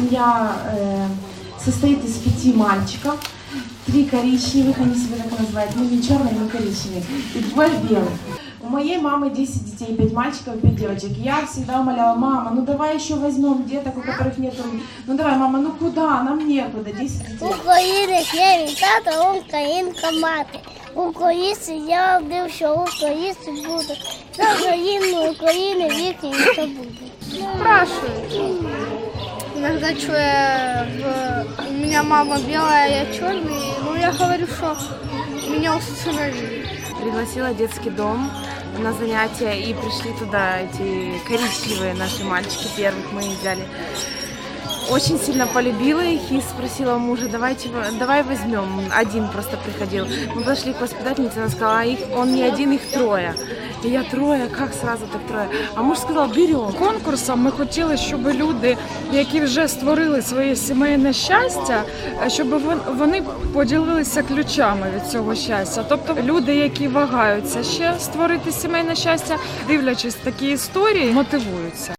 семья э, состоит из пяти мальчиков. Три коричневых, они себя так называют, ну не черные, но коричневые, и двое белых. У моей мамы 10 детей, 5 мальчиков и 5 девочек. Я всегда умоляла, мама, ну давай еще возьмем деток, у которых нет. Ну давай, мама, ну куда? Нам некуда, 10 У детей. України є мій тато, українка мати. Українці я вбив, що українці будуть. За Україну, України віки і все буде. Спрашивают. Иногда что я, в- у меня мама белая, я черный. Ну, я говорю, что меня усыновили. пригласила детский дом на занятия и пришли туда эти коричневые наши мальчики первых мы их взяли. Очень сильно полюбила их и спросила у мужа, давайте, давай возьмем. Один просто приходил. Мы подошли к воспитательнице, она сказала, «А их, он не один, их трое. И я трое, как сразу так трое? А муж сказал, берем. конкурсом ми хотіли, щоб люди, які вже створили своє сімейне щастя, щоб вони поділилися ключами від цього щастя. Тобто люди, які вагаються ще створити сімейне щастя, дивлячись такі історії, мотивуються.